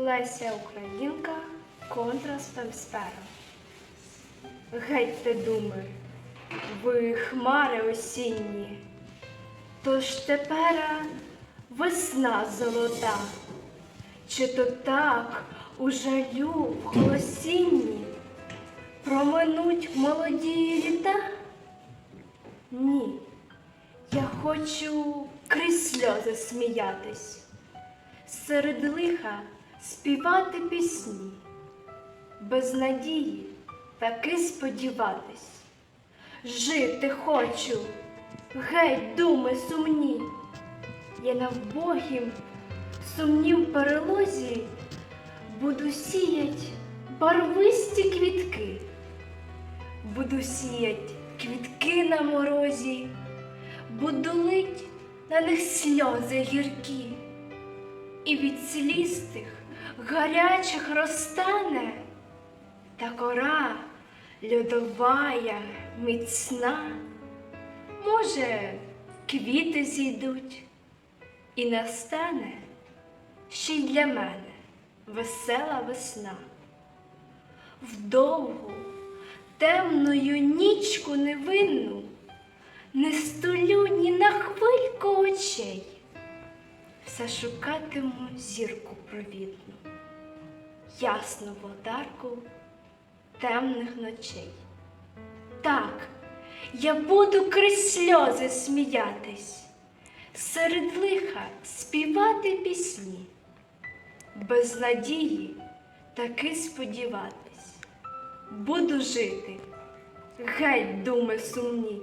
Леся Українка контра спемсфера. Гетьте думи, ви хмари осінні, тож тепера весна золота, чи то так у жалю в голосінні? Проминуть молоді літа? Ні, я хочу крізь сльози сміятись, серед лиха співати пісні, без надії таки сподіватись. Жити хочу, геть думи сумні. Я на вбогім сумнім перелозі буду сіять барвисті квітки, буду сіять квітки на морозі, буду лить на них сльози гіркі, і від сліз тих гарячих розтане та кора льодовая, міцна. Може, квіти зійдуть, і настане ще й для мене весела весна. Вдовгу, темною нічку невинну не столю ні на хвильку очей, все шукатиму зірку провідну, ясну водарку темних ночей. Так, я буду крізь сльози сміятись, серед лиха співати пісні, без надії таки сподіватись, буду жити, геть думи сумні.